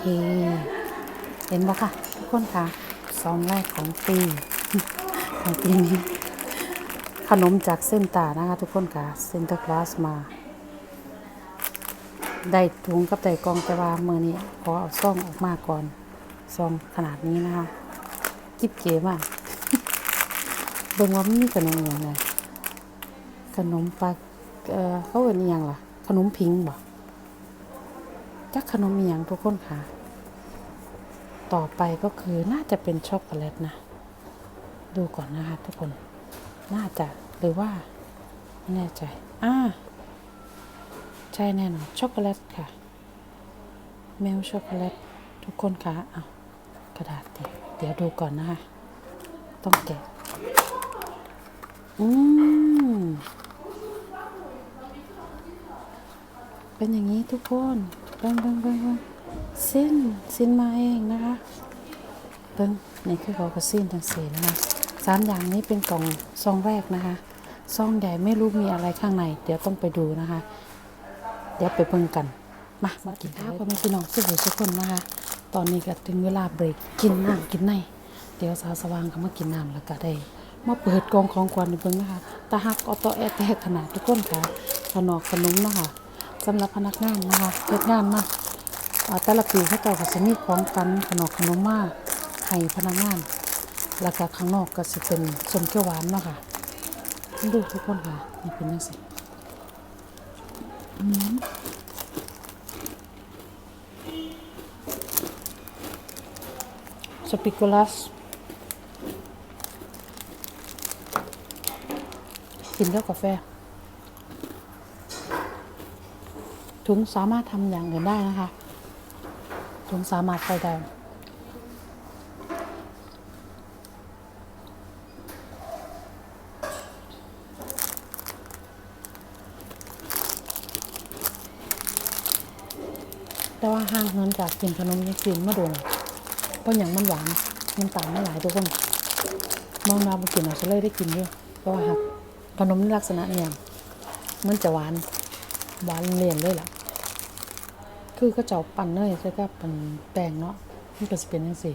เค เห็นบ่ค่ะ ทุกคนค่ะซองแรกของปีของปีนี้ขนมจากเส้นตานะคะ ทุกคนค่ะเซนเตอร์คลาสมา ได้ถุงกับได้กองแต่ว่ามือนี้ขอเอาซองออกมาก่อนซองขนาดนี้นะคะกิบเก๋มากเบิ่งว่ามีขนมอย่างไรขนมปลาเออเขาเรียกอหยังล่ะ ขนมพิงบ่ จักขนมอหยังทุกคนค่ะ ต่อไปก็คือน่าจะเป็นช็อกโกแลตนะ ดูก่อนนะคะทุกคน น่าจะหรือว่า ไม่แน่ใจ อ่า ใช่แน่นอนช็อกโกแลตค่ะ เมลช็อกโกแลตทุกคนคะเอากระดาษติเดี๋ยวดูก่อนนะคะ ต้องแกะ อืม เป็นอย่างนี้ทุกคน เบิ้งเบิ้งเบิ้งเบิ้งสิ้นสิ้นมาเองนะคะเบิ้งนี่คือเขาก็สิ้นทั้งสี่นะคะสามอย่างนี้เป็นกล่องซองแรกนะคะซองใหญ่ไม่รู้มีอะไรข้างใน เดี๋ยวต้องไปดูนะคะ เดี๋ยวไปเบิ่งกันมามากินข้าวกับพี่น้องสุขทุกคนนะคะ ตอนนี้ก็ถึงเวลาเบรกกินน้ำกินในเดี๋ยวสาวสว่างก็มากินน้ำแล้วก็ได้มาเปิดกองของขวัญเบิ่งนะคะตาหักออโตแอแตกขนาดทุกคนค่ะขนมขนมนะคะ สำหรับพนักงานนะคะเฮ็ดงานมาแต่ละปีเขาเจ้าก็จะมีของกันขนมขนมมาให้พนักงาน แล้วก็ข้างนอกก็จะเป็นสมเขียวหวานเนาะค่ะดูทุกคนค่ะนี่เป็นจังซี่สปิคูลัสกินกับกาแฟ ถุงสามารถทำอย่างอื่นได้นะคะ ถุงสามารถใส่ได้แต่ว่าห่างเหินจากกินขนมยี่กินมาโดนเพราะอย่างมันหวานมันต่างไม่หลายทุกคนมองนาบุกินเอาซะเลยได้กินเยอะเพราะว่าหักขนมลักษณะเนี่ยมันจะหวานหวานเลี่ยนเลยล่ะ คือก็เจ้าปั่นเนยใช่ก็เป็นแป้งเนาะมันก็จะเป็นจังซี่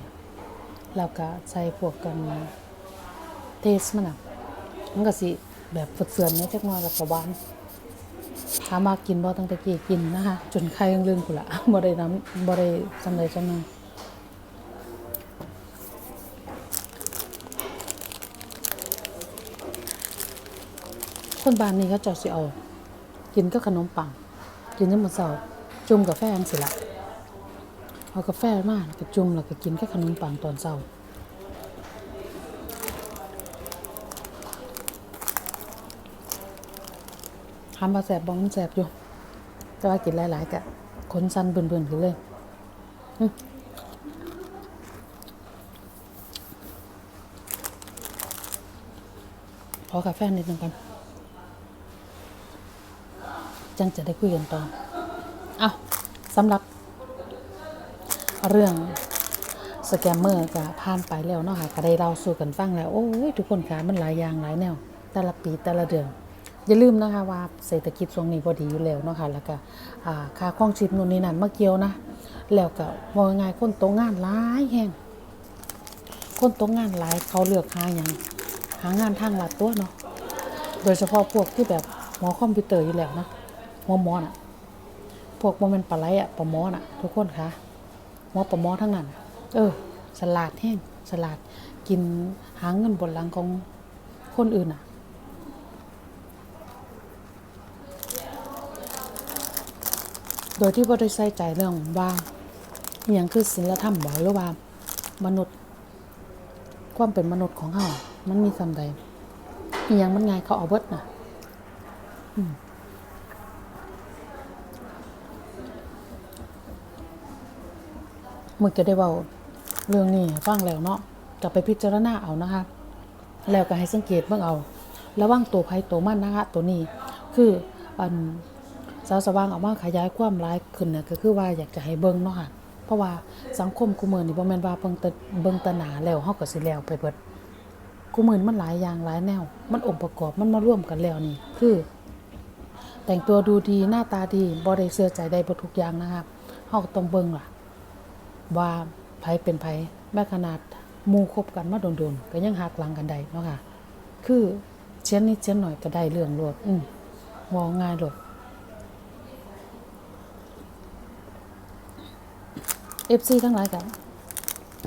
แล้วก็ใส่พวกกันเทสมันอะมันก็สิแบบฝดเฟือนเนี่ยจักหน่อยแล้วก็หวานถามมากินบ่ตั้งแต่กี้กินนะคะจนไข่ยังลืมกูนละบ่ได้น้ำบ่ได้สำเร็จจำนึงคนบ้านนี้เขาเจะสิเอา กินก็ขนมปัง กินน้ำมันเสา จุ่มกาแฟอันสิละเอากาแฟมาแล้วก็จุ่มแล้วก็กินแค่ขนมปังตอนเช้าทำมาแสบบ้องแสบอยู่ แต่ว่ากินหลายๆกะขนสั้นเบิ่นๆขึ้นเลยขอกาแฟนิดนึงกัน จังจะได้คุยกันต่อ อาสำหรับ เรื่องสแกมเมอร์ก็ผ่านไปแล้วเนาะค่ะก็ได้เราสู่กันฟังแล้ว โอ้ยทุกคนค่ะมันหลายอย่างหลายแนว แต่ละปีแต่ละเดือนอย่าลืมนะคะว่าเศรษฐกิจช่วงนี้พอดีอยู่แล้วเนาะค่ะแล้วก็ค่าครองชีพนู่นนี่นั่นมาเกี่ยวนะ แล้วก็มองง่ายคนตกงานหลายแห่งคนตกงานหลายเขาเลือกหาอย่างหางานทางลัดตัวเนาะโดยเฉพาะพวกที่แบบหมอคอมพิวเตอร์อยู่แล้วนะหมอหมอน่ะ พวกโมเมนปลาไหลอะปลาหมอน่ะ ทุกคนคะหมอปลาหมอทั้งนั้น เออ สลัดแห้งสลัดกินหาเงินบนหลังของคนอื่นอะโดยที่บ่ได้ใส่ใจเรื่องว่าอย่างคือศีลธรรมบ่หรือว่ามนุษย์ ความเป็นมนุษย์ของเฮามันมีสำใดอย่างมันไงเขาเอาเบิดน่ะมึ งจะได้เบาเรื่องนี้ฟังแล้วเนาะกลับไปพิจารณาเอานะคะ แล้วก็ให้สังเกตเบิ่งเอา ระวังตัวภัยตัวมันนะคะตัวนี้ คืออันสาวสว่างออกมาขยายความร้ายขึ้นเนี่ยก็คือว่าอยากจะให้เบิ่งเนาะค่ะเพราะว่าสังคมกูมือนี่บ่แม่นว่าเบิ่งตเบิ่งตนาแล้วเฮาก็สิแล้วไปเบิดกูมือนมันหลายอย่างหลายแนว มันองค์ประกอบมันมาร่วมกันแล้วนี่คือ แต่งตัวดูดีหน้าตาดีบ่ได้เสื้อใจได้บ่ทุกอย่างนะคะเฮาก็ต้องเบิ่งล่ะ ว่าไผเป็นไผแม้ขนาดมูคบกันมาโดนๆก็ยังหักหลังกันได้เนาะค่ะ คือเชียนนิดเชียนหน่อยก็ได้เรื่องโลดอืมมองง่ายโลด FC ทั้งหลายกัน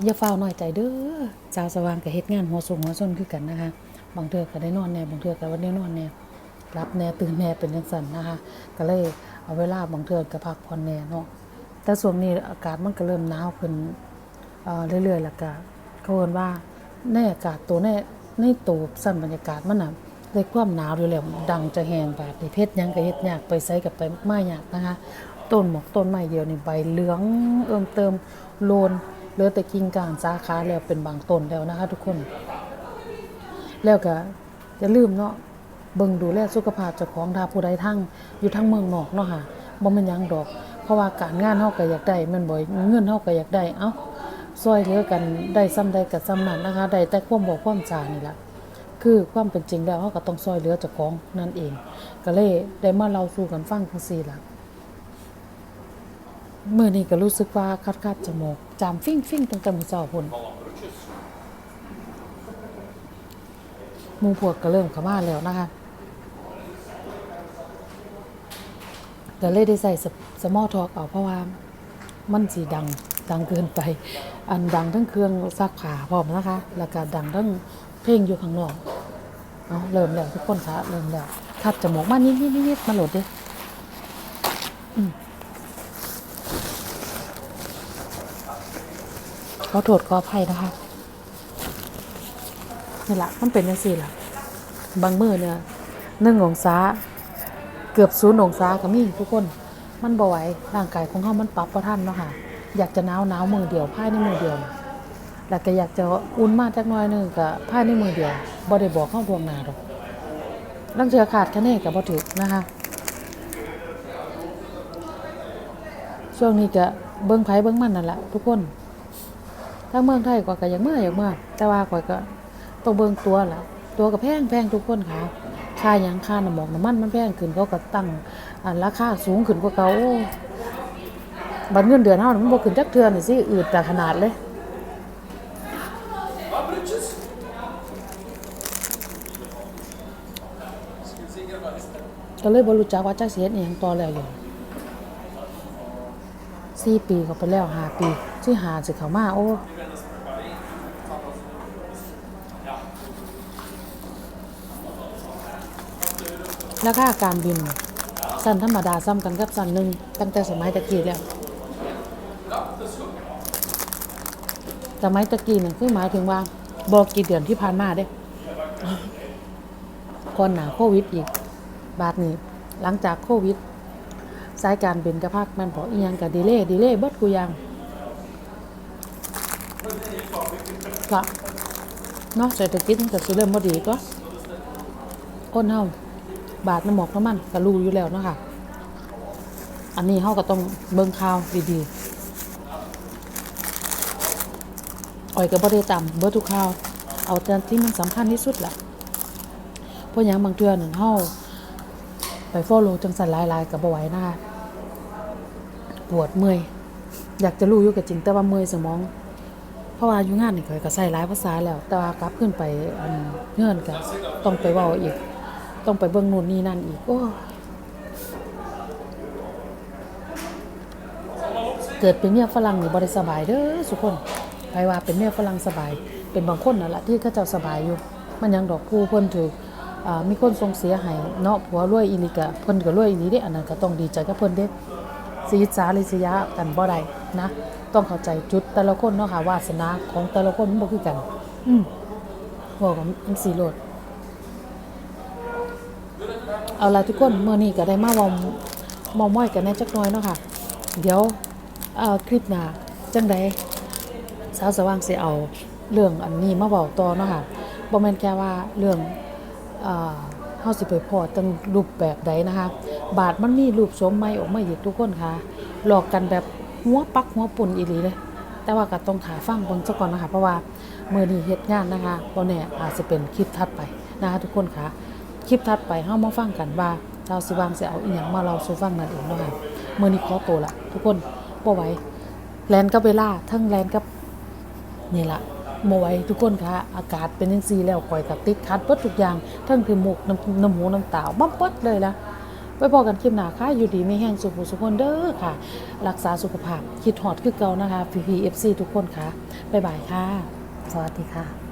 อย่าฟ้าวน้อยใจเด้อสาวสว่างก็เฮ็ดงานหัวสูงหัวส้นคือกันนะคะ บางเทือก็ได้นอนแน่บางเทือก็บ่ได้นอนแน่รับแน่ตื่นแน่เป็นจังซั่นนะคะ ก็เลยเอาเวลาบางเทือก็พักผ่อนแน่เนาะ แต่ช่วงนี้อากาศมันก็เริ่มหนาวขึ้นเเรื่อยๆแล้วก็เขาเอิ้นว่าในอากาศตัวในในตัวสั้นบรรยากาศมันน่ะได้ความหนาวอยู่แล้วดังจะแห้งบาดนี่เพชรยังก็เฮ็ดยากไปไสกับไปมายากนะคะต้นหมอกต้นไม้เดียวนี่ใบเหลืองเอิ่มเติมโลนเหลือแต่กิ่งก้านสาขาแล้วเป็นบางต้นแล้วนะคะ ทุกคน แล้วก็อย่าลืมเนาะเบิ่งดูแลสุขภาพเจ้าของถ้าผู้ใดทั้งอยู่ทั้งเมืองนอกเนาะค่ะบ่แม่นยังดอก ราะว่าการงานเฮาก็อยากได้ม่นบ่เงินเฮาก็อยากได้เอ้าซอยเหลือกันได้ซ้ำใดก็ซ้ำนั้นนะคะได้แต่ความบอกความจานี่ล่ะคือความเป็นจริงแล้วเฮาก็ต้องซอยเหลือเจ้าของนั่นเอง ก็เลยได้มาเล่าสู่กันฟังจังซี่ล่ะมื่อนี้ก็รู้สึกว่าคัดคัดๆจมูกจามฟิ่งฟิ่งตั้งแต่มือเช้าพุ่นมูพวกก็เริ่มเข้ามาแล้วนะคะ ก็เลยได้ใส่สมอทอกเอาเพราะว่ามันสีดังดังเกินไป อันดังทั้งเครื่องซักผ้าพร้อมนะคะ แล้วก็ดังทั้งเพลงอยู่ข้างนอกเอาะเริ่มแล้วทุกคนคะเริ่มแล้วคัดจมูกมานิดนิดนิดมาโหลดดิขอโทษขออภัยนะคะนี่แหละมันเป็นยังสี่ล่ะ บางมือเนี่ยหนึ่งองศา กือบศูนย์องศาก็มีทุกคน มันบ่ไหวร่างกายของเขามันปรับปราะทันเนาะค่ะ อยากจะหนาวหนาวมือเดียวภายในมือเดียว แล้วก็อยากจะอุ่นมากจักหน้อยหนึงก็ภายในมือเดียวบ่ได้บอกเข้าดวงหนาดอกลังเชือขาดคะแนนกับบ่ถึกนะคะ ช่วงนี้ก็เบิ่งไผเบิ่งมันนั่นแหละทุกคนถ้าเมืองไทยก็ก็อยากเมื่ออยากเมื่อแต่ว่าก็ต้องเบิ่งตัวล่ะตัวก็แพงแพงทุกคนค่ะ ค่ายังค่าน้ำหมอกน้ำมันมันแพงขึ้นเขาก็ตั้งราคาสูงขึ้นกว่าเก่าโอ้บัตรเงินเดือนเฮานี่มันบ่ขึ้นจักเทือนสิอืดแต่ขนาดเลยก็เลยบ่รู้จักว่าจักเฮ็ดอีหยังต่อแล้วอยู่สี่ปีก็ไปแล้วห้าปีที่หาสิเขามาโอ้ ราคาการบินสั้นธรรมดาซ้ำกันกับสั้นหนึ่งตั้งแต่สมัยตะกี้แล้วสมัยตะกี้นั่นคือหมายถึงว่าบอกกี่เดือนที่ผ่านมาเด้ก่อนหนาโควิดอีก บาทนี้ หลังจากโควิด สายการบินกระพักมันบอกอียังกับดีเล่ดีเล่เบิดกูยังก็เนาะเศรษฐกิจมันก็สิเริ่มบ่ดีก็คนเฮา บาทน้ำหมอกน้ำมันก็รู้อยู่แล้วเนาะค่ะ อันนี้เฮาก็ต้องเบิ่งข่าวดีๆอ่อยก็บ่ได้ต่ำเบิดทุกข่าวเอาแต่ที่มันสำคัญที่สุดแหละเพราะหยังบางเทื่อนั่นเฮาไปฟอลโลจังสันลายๆก็บ่ไหวนะคะปวดเมื่อยอยากจะรู้อยู่กับจริงแต่ว่าเมื่อยสมอง เพราะว่าอยู่งานนี่ข่อยก็ใส่หลายภาษาแล้ว แต่ว่ากลับขึ้นไปอันเงื่อนก็ต้องไปเว้าอีก ต้องไปเบิ่งนู่นนี่นั่นอีกโอ้เกิดเป็นเมียฝรั่งนี่บ่ได้สบายเด้อสุคนใครว่าเป็นเมียฝรั่งสบาย เป็นบางคนนั่นแหละที่เขาเจ้าสบายอยู่ มันยังดอกผู้เพิ่นถูกอ่ามีคนส่งเสียให้เนาะผัวรวยอีหลีกะเพิ่นก็รวยอีหลีเด้อันนั้นก็ต้องดีใจกับเพิ่นเด้สีสาลิสยากันบ่ได้นะ ต้องเข้าใจจุดแต่ละคนเนาะค่ะวาสนาของแต่ละคนมันบ่คือกัน อืมบอกกับมันสีโลด เอาละทุกคนเมื่อนี้ก็ได้มาวอมมอมม้อยกันแน่จักน่อยเนาะค่ะ เดี๋ยวเอ่อคลิปหน้าจังใดสาวสว่างสิเอาเรื่องอันนี้มาเว้าต่อเนาะค่ะบ่แมนแค่ว่าเรื่องอ่าเฮาสิไปพอตั้งรูปแบบใดนะคะ บาทมันมีรูปโฉมใหม่ออกมาอีกทุกคนค่ะ หลอกกันแบบหัวปักหัวปุ่นอีหลีเลย แต่ว่าก็ต้องถาฟังเบิ่งซะก่อนนะคะ เพราะว่าเมื้อนี้เฮ็ดงานนะคะบ่แน่อาจจะเป็นคลิปถัดไปนะคะทุกคนค่ะ คลิปถัดไปเฮามาฟังกันว่าเราสิวางสิเอาอีหยังมาเล่าสู่ฟังนั่นเองเนาะค่ะมื้อนี้ขอตัวละทุกคนบ่ไหวแลนกับเวลาทั้งแลนกับนี่ละโมไว้ทุกคนคะอากาศเป็นจังซีแล้วข่อยก็ติดขัดเบิดทุกอย่าง ทั้งคือหมกน้ำน้ำหูน้ำตาบั๊บเบิดเลยละไปพอกันคลิปหน้าค่ะ อยู่ดีไมีแห้งสุขสุขคนเด้อค่ะ รักษาสุขภาพ คิดฮอดคือเก่านะคะ PPFC ทุกคนค่ะ บ๊ายบายค่ะ สวัสดีค่ะ